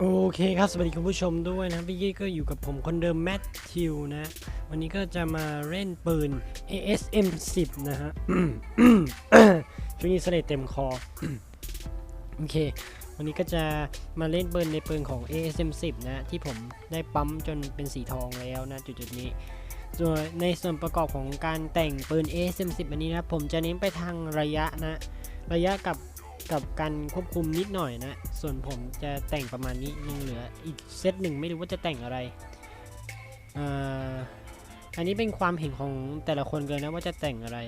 โอเคครับ สวัสดีคุณผู้ชมด้วยนะพี่กี้ก็อยู่กับผมคนเดิมแมทธิวนะ วันนี้ก็จะมาเล่นปืน ASM 10 นะฮะช่วงนี้เสลดเต็มคอ โอเค วันนี้ก็จะมาเล่นปืนในปืนของ ASM 10 นะ ที่ผมได้ปั๊มจนเป็นสีทองแล้วนะ จุดๆนี้ส่วนในส่วนประกอบของการแต่งปืน ASM 10 อันนี้นะ ผมจะเน้นไปทางระยะนะ ระยะกับ กับการควบคุมนิดหน่อยนะ ส่วนผมจะแต่งประมาณนี้ยังเหลืออีกเซตหนึ่งไม่รู้ว่าจะแต่งอะไรอ,อันนี้เป็นความเห็นของแต่ละคนเลยนะว่าจะแต่งอะไร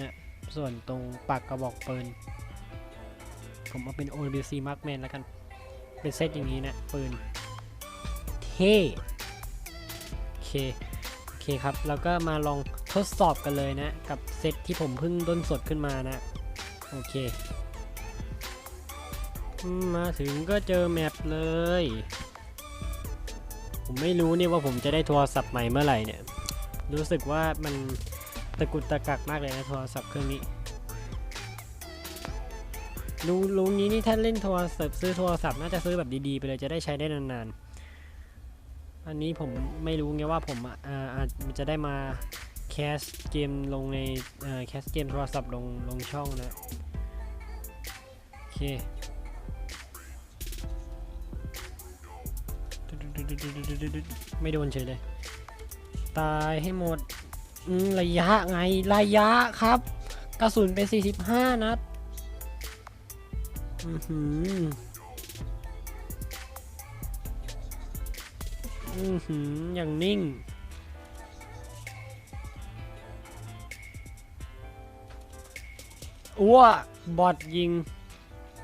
นะส่วนตรงปากกระบอกปืนผมเอาเป็น OWC Markman แล้วกัน เป็นเซตอย่างนี้นะปืนเท่โอเคโอเคครับแล้วก็มาลองทดสอบกันเลยนะ กับเซตที่ผมเพิ่งด้นสดขึ้นมานะ โอเค มาถึงก็เจอแมปเลย ผมไม่รู้เนี่ยว่าผมจะได้โทรศัพท์ใหม่เมื่อไหร่เนี่ย รู้สึกว่ามันตะกุดตะกักมากเลยนะโทรศัพท์เครื่องนี้รู้รู้งี้นี่ถ้าเล่นโทรศัพท์ซื้อโทรศัพท์น่าจะซื้อแบบดีๆไปเลยจะได้ใช้ได้นานๆ อันนี้ผมไม่รู้ไงว่าผมอะอาอาจจะได้มาแคสเกมลงในแคสเกมโทรศัพท์ลงลงช่องนะ โอเค ไม่โดนเฉยเลย ตายให้หมดระยะไงระยะครับ กระสุนเป็น 45 นัดอือหืออือหืออย่างนิ่งอ้วบอดยิง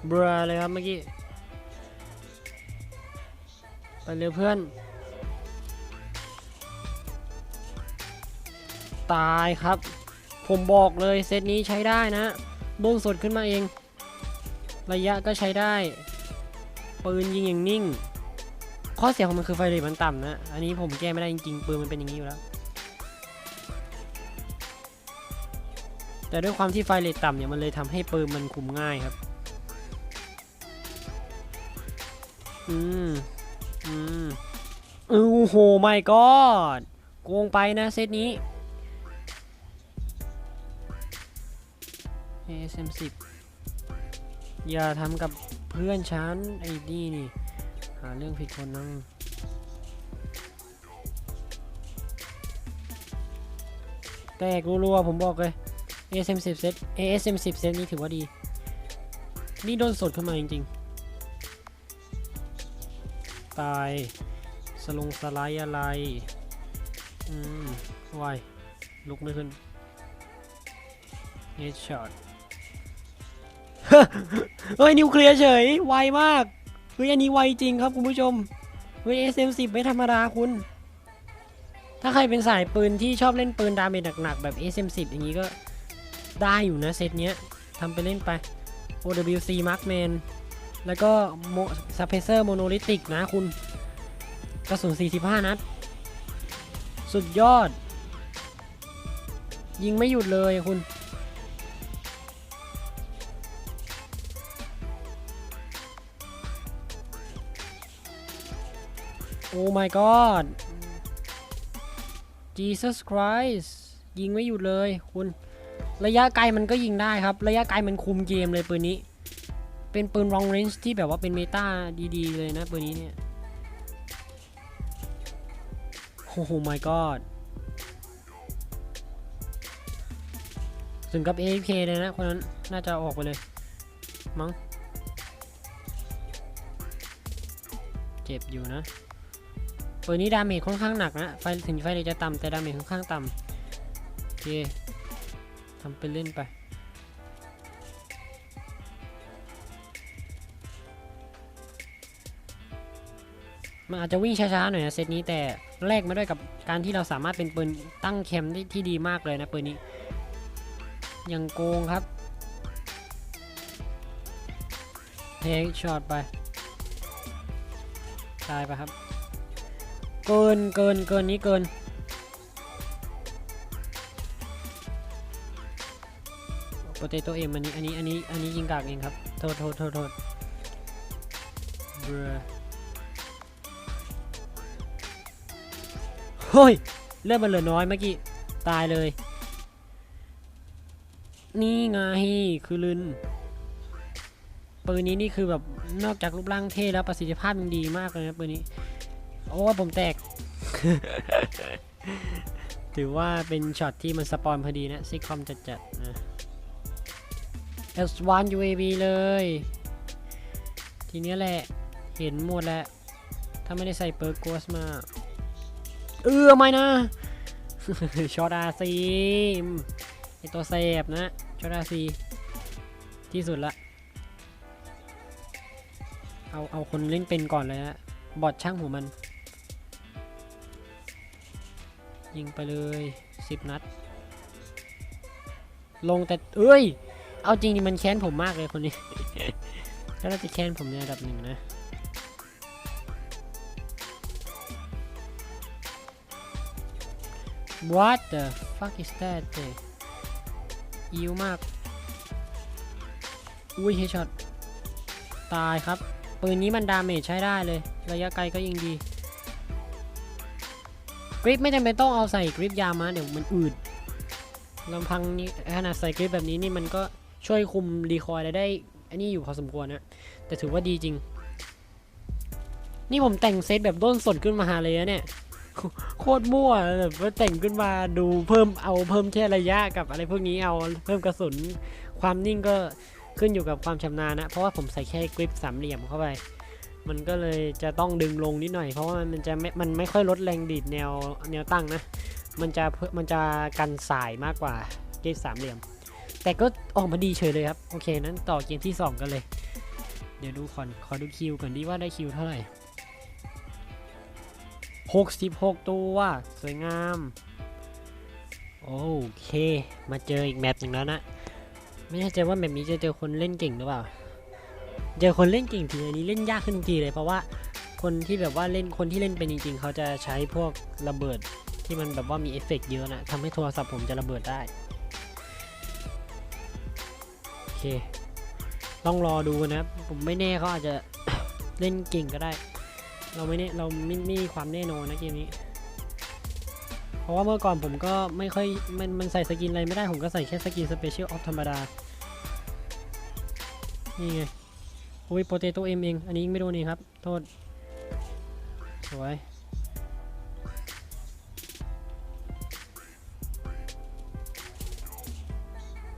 เบรอเลยครับเมื่อกี้ ไปเร็วเพื่อน ตายครับ ผมบอกเลยเซตนี้ใช้ได้นะโดนสดขึ้นมาเอง ระยะก็ใช้ได้ ปืนยิงอย่างนิ่ง ข้อเสียของมันคือไฟเรทมันต่ำนะ อันนี้ผมแก้ไม่ได้จริงๆ ปืนมันเป็นอย่างนี้อยู่แล้ว แต่ด้วยความที่ไฟเรทต่ำเนี่ยมันเลยทำให้ปืนมันคุมง่ายครับ อืม อืมโอ้โหไม่กอดโกงไปนะเซตนี้ ASM 10 อย่าทำกับเพื่อนฉันไอ้นี่นี่ หาเรื่องผิดคนนั่งแตกรัวๆผมบอกเลย ASM 10 เซต ASM 10 เซตนี้ถือว่าดี นี่โดนสดขึ้นมาจริงๆ ตาย สลงสไลด์อะไร อืมวายลุกไม่ขึ้นเฮดช็อตเฮ้ย นิวเคลียร์เฉย ไวมาก เฮ้ย อันนี้ไวจริงครับคุณผู้ชม เฮ้ย SM10 ไม่ธรรมดาคุณ ถ้าใครเป็นสายปืนที่ชอบเล่นปืนดาเมจหนักๆ แบบ SM10 อย่างนี้ก็ได้อยู่นะเซตเนี้ยทำไปเล่นไป OWC Markman แล้วก็โมซัพเพเซอร์โมโนลิติกนะคุณ กระสุน 45 นัด สุดยอด ยิงไม่หยุดเลยคุณ โอ้ my god Jesus Christ ยิงไม่หยุดเลยคุณ ระยะไกลมันก็ยิงได้ครับ ระยะไกลมันคุมเกมเลยปืนนี้ เป็นปืน long range ที่แบบว่าเป็นเมตาดีๆ เลยนะปืนนี้เนี่ย โอ้โห my god ถึงกับ AFK เลยนะ คนนั้นน่าจะออกไปเลย มั้ง เจ็บอยู่นะปืนนี้ดาเมจค่อนข้างหนักนะ ไฟถึงไฟเลยจะต่ำแต่ดาเมจค่อนข้างต่ำโอเคทำเป็นเล่นไป มันอาจจะวิ่งช้าๆหน่อยนะเซตนี้แต่แลกมาด้วยกับการที่เราสามารถเป็นปืนตั้งแคมได้ที่ดีมากเลยนะปืนนี้ยังโกงครับเทคช็อตไปตายไปครับ เกินเกินเกินนี้เกินโปเตโตเอ็มอันนี้อันนี้อันนี้อันนี้ยิงกากเองครับ โทษโทษโทษโทษเบร เฮ้ยเลือดมันเหลือน้อยเมื่อกี้ ตายเลย นี่ไงคือลืนปืนนี้นี่คือแบบนอกจากรูปร่างเท่แล้วประสิทธิภาพยังดีมากเลยนะปืนนี้ โอ้ผมแตก ถือว่าเป็นช็อตที่มันสปอนพอดีนะซิคอมจัดๆนะ S1 UAV เลย ทีนี้แหละ เห็นหมดแล้ว ถ้าไม่ได้ใส่เปิร์กโกสมา เออไม่นะชอตอาซีไอตัวเซฟนะชอตอาซี ที่สุดละ เอาเอาคนเล่นเป็นก่อนเลยนะบอดช่างหัวมัน ยิงไปเลยสิบนัด ลงแต่เอ้ย เอาจริงมันแค้นผมมากเลยคนนี้ถ้าเราจะแค้นผมในระดับหนึ่งนะ What the fuck is that เจอิวมาก อุ้ยเฮช็อต ตายครับ ปืนนี้มันดาเมจใช้ได้เลย ระยะไกลก็ยิงดี กริปไม่จำเป็นต้องเอาใส่กริปยามาเดี๋ยวมันอืดลำพังนี้ขนาดใส่กริปแบบนี้นี่มันก็ช่วยคุมรีคอยล์ได้ได้อันนี้อยู่พอสมควรนะ แต่ถือว่าดีจริง นี่ผมแต่งเซตแบบด้นสดขึ้นมาหาเลยนะเนี่ย โคตรมั่วแบบว่าแต่งขึ้นมาดูเพิ่มเอาเพิ่มแค่ระยะกับอะไรพวกนี้เอาเพิ่มกระสุน ความนิ่งก็ขึ้นอยู่กับความชำนาญนะ เพราะว่าผมใส่แค่กริปสามเหลี่ยมเข้าไป มันก็เลยจะต้องดึงลงนิดหน่อย เพราะว่ามันจะไม่มันไม่ค่อยลดแรงดีดแนวแนวตั้งนะ มันจะมันจะกันสายมากกว่ากริปสามเหลี่ยม แต่ก็ออกมาดีเฉยเลยครับ โอเคนั้นต่อเกมที่ 2 กันเลย เดี๋ยวดูก่อขอดูคิวก่อนดีว่าได้คิวเท่าไหร่ 66 ตัว สวยงาม โอเค มาเจออีกแมปหนึ่งแล้วนะ ไม่แน่ใจว่าแมปนี้จะเจอคนเล่นเก่งหรือเปล่า เจอคนเล่นเก่งทีอันนี้เล่นยากขึ้นทีเลยเพราะว่าคนที่แบบว่าเล่นคนที่เล่นเป็นจริง ๆ เขาจะใช้พวกระเบิดที่มันแบบว่ามีเอฟเฟกต์เยอะนะทำให้โทรศัพท์ผมจะระเบิดได้โอเค ต้องรอดูนะ ผมไม่แน่เขาอาจจะเล่นเก่งก็ได้ เราไม่แน่เราไม่ไม่มีความแน่นอนนะเกมนี้ เพราะว่าเมื่อก่อนผมก็ไม่ค่อยมันมันใส่สกินอะไรไม่ได้ผมก็ใส่แค่สกินสเปเชียลออฟธรรมดา นี่ไงโอ้ยโปเตโต้เอ็มเอง อันนี้ยิงไม่โดนนี่ครับ โทษ สวย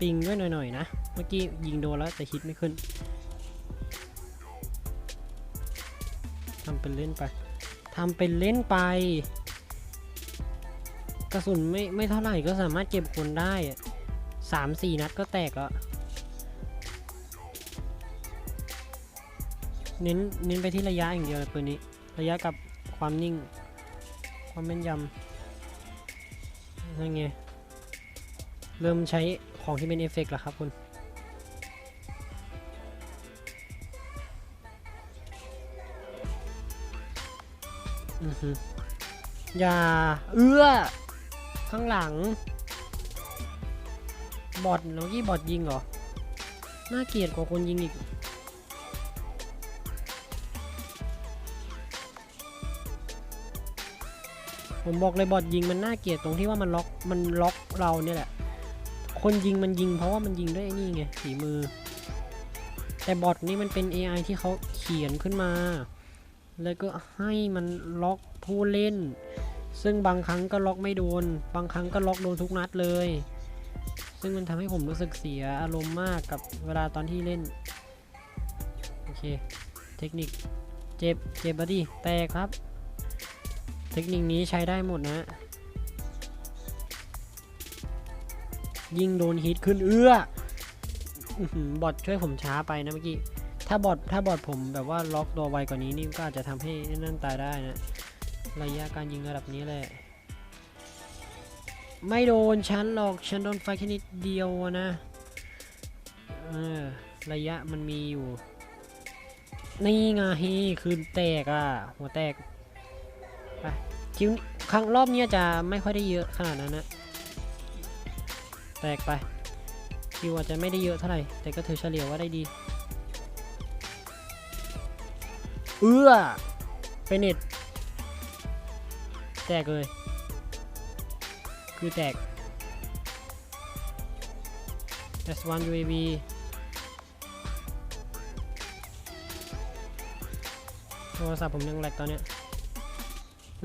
ปิงด้วยหน่อยๆนะ เมื่อกี้ยิงโดนแล้วแต่ฮิตไม่ขึ้นำเป็นเล่นไปทำเป็นเล่นไป กระสุนไม่ไม่เท่าไหร่ก็สามารถเก็บคนได้สามสี่นัดก็แตกแล้ว เน้นเน้นไปที่ระยะอย่างเดียวเลยปืนนี้ ระยะกับความนิ่ง ความแม่นยำนั่นไง เริ่มใช้ของที่เป็นเอฟเฟกต์แล้วครับคุณ อย่า เอื้อ ข้างหลัง บอทเมื่อกี้บอทยิงเหรอ น่าเกลียดกว่าคนยิงอีก ผมบอกเลยบอทยิงมันน่าเกลียดตรงที่ว่ามันล็อก มันล็อกเราเนี่ยแหละ คนยิงมันยิงเพราะว่ามันยิงด้วยไอ้นี่ไงฝีมือ แต่บอทนี่มันเป็น AI ที่เขาเขียนขึ้นมา แล้วก็ให้มันล็อก ผู้เล่น ซึ่งบางครั้งก็ล็อกไม่โดน บางครั้งก็ล็อกโดนทุกนัดเลย ซึ่งมันทำให้ผมรู้สึกเสียอารมณ์มากกับเวลาตอนที่เล่น โอเค เทคนิค เจ็บ เจ็บบอดี้แตกครับ เทคนิคนี้ใช้ได้หมดนะ ยิงโดนฮิตขึ้นเอื้ออื้อหือบอทช่วยผมช้าไปนะเมื่อกี้ ถ้าบอทถ้าบอทผมแบบว่าล็อกตัวไวกว่านี้นี่ก็อาจจะทำให้นั่นตายได้นะ ระยะการยิงระดับนี้แหละไม่โดนฉันหรอกฉันโดนไฟแค่นิดเดียวนะเออระยะมันมีอยู่ นี่ไงคือแตกอะ หัวแตกไปคิวครั้งรอบนี้จะไม่ค่อยได้เยอะขนาดนั้นนะ แตกไป คิวอาจจะไม่ได้เยอะเท่าไหร่ แต่ก็ถือเฉลี่ยว่าได้ดี เอื้อเป็นเน็ต แตกเลย คือแตก S1 UAV โทรศัพท์ผมยังแหลกตอนเนี้ย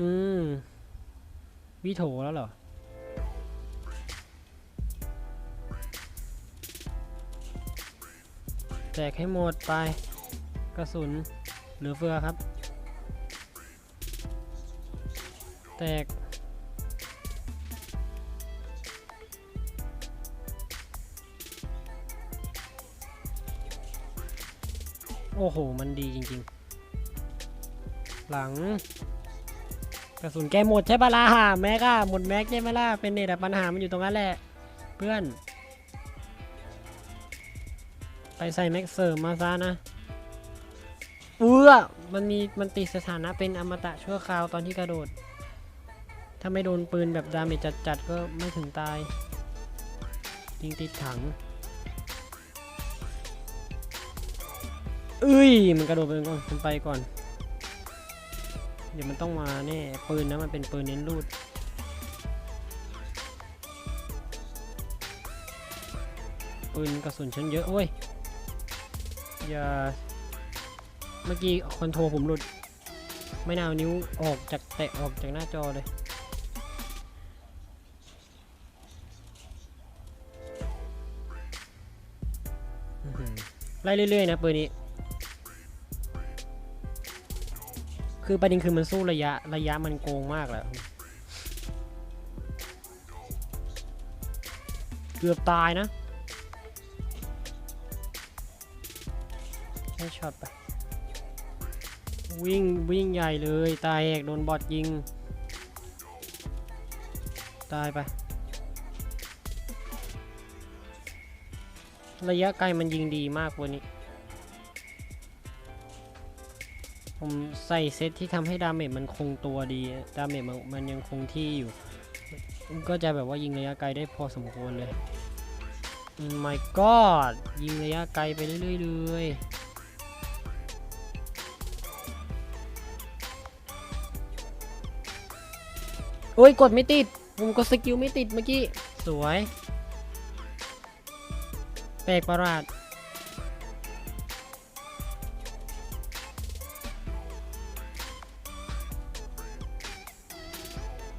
อืม วิโถแล้วเหรอ แจกให้หมดไป กระสุน เหลือเฟือครับ ตกโอ้โห มันดีจริงๆ หลัง กระสุนแกหมดใช่ปะล่ะแม็กอะหมดแม็กใช่ไหมล่ะ เป็นเน็ตอะปัญหามันอยู่ตรงนั้นแหละ เพื่อน ไปใส่แม็กเสริมมาซะนะ เออมันมี มันติดสถานะเป็นอมตะชั่วคราวตอนที่กระโดด ถ้าไม่โดนปืนแบบดาเมจจัดๆก็ไม่ถึงตายยิงติดถังเอ้ยมันกระโดดไปก่อนมันไปก่อน เดี๋ยวมันต้องมาแน่ปืนนะมันเป็นปืนเน้นรูดปืนกระสุนชั้นเยอะโอ้ยอย่าเมื่อกี้คอนโทรผมหลุด ไม่นาเอานิ้วออกจากแตะออกจากหน้าจอเลย ไล่เรื่อยๆนะปืนนี้ คือประเด็นคือมันสู้ระยะระยะมันโกงมากแหละเกือบตายนะให้ช็อตไปวิ่งวิ่งใหญ่เลย ตายเอกโดนบอทยิง ตายไป ระยะไกลมันยิงดีมากวันนี้ ผมใส่เซตที่ทำให้ดาเมจมันคงตัวดี ดาเมจมันมันยังคงที่อยู่ ก็จะแบบว่ายิงระยะไกลได้พอสมควรเลย my god ยิงระยะไกลไปเรื่อยๆเลยโอ้ยกดไม่ติด ผมกดสกิลไม่ติดเมื่อกี้ สวย แปลกประหลาด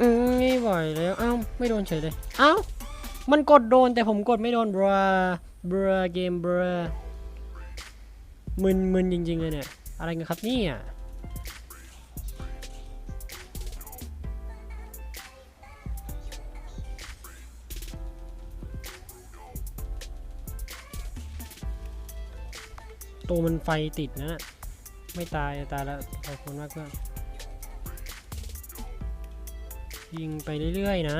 อืมไม่ไหวแล้วเอ้าไม่โดนเฉยเลย เอ้า มันกดโดนแต่ผมกดไม่โดนบราบราเกมบรามึนมึนจริงๆเลยเนี่ย อะไรกันครับเนี่ย ตัวมันไฟติดนะน่ะไม่ตายตายแล้วขอบคุณมากเพื่อนยิงไปเรื่อยๆนะ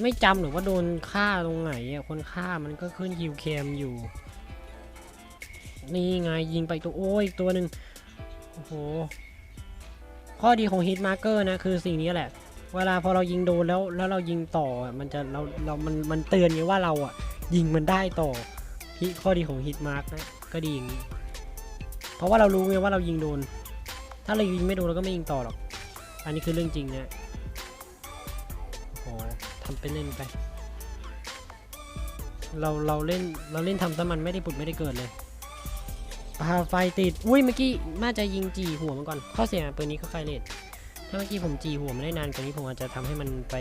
ไม่จำหรือว่าโดนฆ่าตรงไหนอะคนฆ่ามันก็ขึ้นฮิวแคมอยู่ นี่ไงยิงไปตัวโอ้ยตัวหนึ่งโอ้โห ข้อดีของฮิตมาร์เกอร์นะคือสิ่งนี้แหละ เวลาพอเรายิงโดนแล้วแล้วเรายิงต่อมันจะเราเรา มันมันเตือนไงว่าเราอะ ยิงมันได้ต่อที่ข้อดีของฮิตมาร์กนะก็ดีอย่างนี้เพราะว่าเรารู้ไงว่าเรายิงโดน ถ้าเรายิงไม่โดนเราก็ไม่ยิงต่อหรอก อันนี้คือเรื่องจริงนะโอ้โหทำเป็นเล่นไป เราเราเล่นเราเล่นทำซะมันไม่ได้ปุดไม่ได้เกิดเลยปาไฟติด อุ้ยเมื่อกี้น่าจะยิงจีหัวมันก่อน ข้อเสียปืนนี้ก็ไฟเลทถ้าเมื่อกี้ผมจีหัวมันได้นานกว่านี้ผมอาจจะทำให้มันไป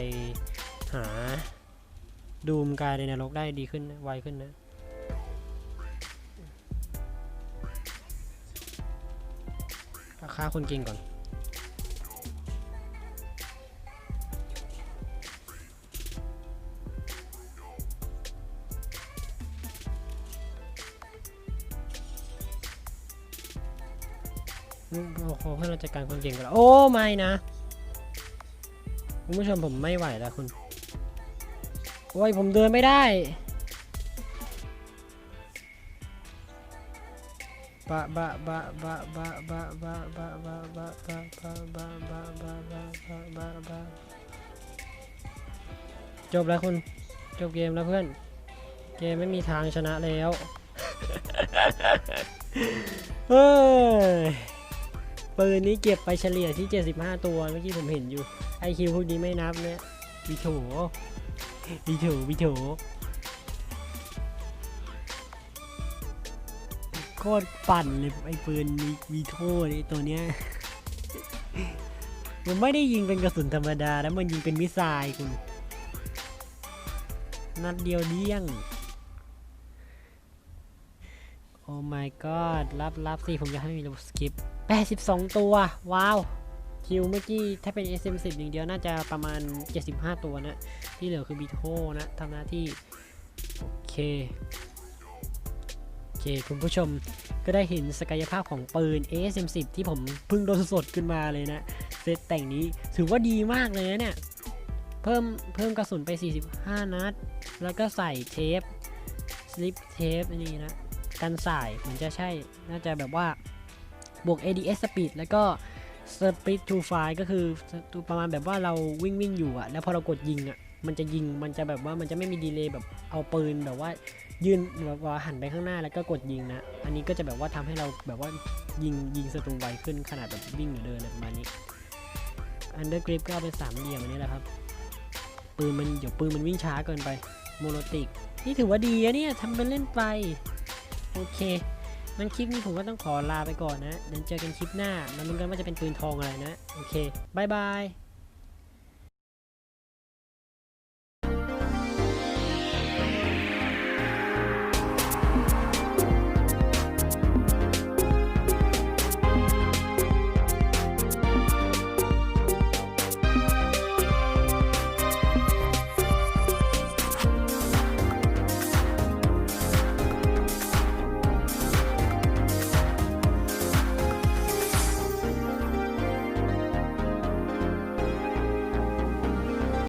หา ดูมกายในนรกได้ดีขึ้นนะไวขึ้นนะราคาคนเก่งก่อน โอ้โหเพื่อนเราจัดการคนเก่งกันแล้ว โอ้ ไม่นะ คุณผู้ชมผมไม่ไหวแล้วคุณ โอ้ยผมเดินไม่ได้บะบะบะบะบะบะบะบะบะบะบะบะบะบะบะบะบะบะบะจบแล้วคุณ จบเกมแล้วเพื่อน เกมไม่มีทางชนะแล้วเฮ้ยปืนนี้เก็บไปเฉลี่ยที่ 75 ตัวเมื่อกี้ผมเห็นอยู่ไอคิวพวกนี้ไม่นับเนี่ยวิโถ วิโถวิโถโคตรปั่นเลยไอ้ปืนวีโถนี่ตัวเนี้ยมันไม่ได้ยิงเป็นกระสุนธรรมดาแล้วมันยิงเป็นมิสไซล์คุณ นัดเดียวเดี้ยง โอ้ my god รับรับสิ ผมจะให้มีระบบสกิป 82 ตัว ว้าว คิวเมื่อกี้ถ้าเป็น SM10 อย่างเดียวน่าจะประมาณ 75 ตัวนะ ที่เหลือคือบีโทนะทำหน้าที่ โอเค โอเค คุณผู้ชมก็ได้เห็นศักยภาพของปืน ASM10 ที่ผมเพิ่งโดนสดขึ้นมาเลยนะ เซตแต่งนี้ถือว่าดีมากเลยนะเนี่ย เพิ่มเพิ่มกระสุนไป 45 นัด แล้วก็ใส่เทปสลิปเทปนนี้นะ กันสายเหมือนจะใช่ น่าจะแบบว่าบวก ADS speed แล้วก็ speed to fire ก็คือประมาณแบบว่าเราวิ่งวิ่งอยู่อะแล้วพอเรากดยิงอะมันจะยิงมันจะแบบว่ามันจะไม่มีดีเลย์แบบเอาปืนแบบว่ายืนแบบว่าหันไปข้างหน้าแล้วก็กดยิงนะ อันนี้ก็จะแบบว่าทำให้เราแบบว่ายิงยิงศัตรูไวขึ้นขนาดแบบวิ่งหรือเดินอะไรประมาณนี้ under grip ก็เอาเป็นสามเหลี่ยมอันนี้แหละครับ ปืนมันเดี๋ยวปืนมันวิ่งช้าเกินไปโมโนติก นี่ถือว่าดีอะเนี่ยทำเป็นเล่นไป โอเค มันคลิปนี้ผมก็ต้องขอลาไปก่อนนะ เดี๋ยวเจอกันคลิปหน้า มาลุ้นกันว่าจะเป็นปืนทองอะไรนะ โอเคบายบาย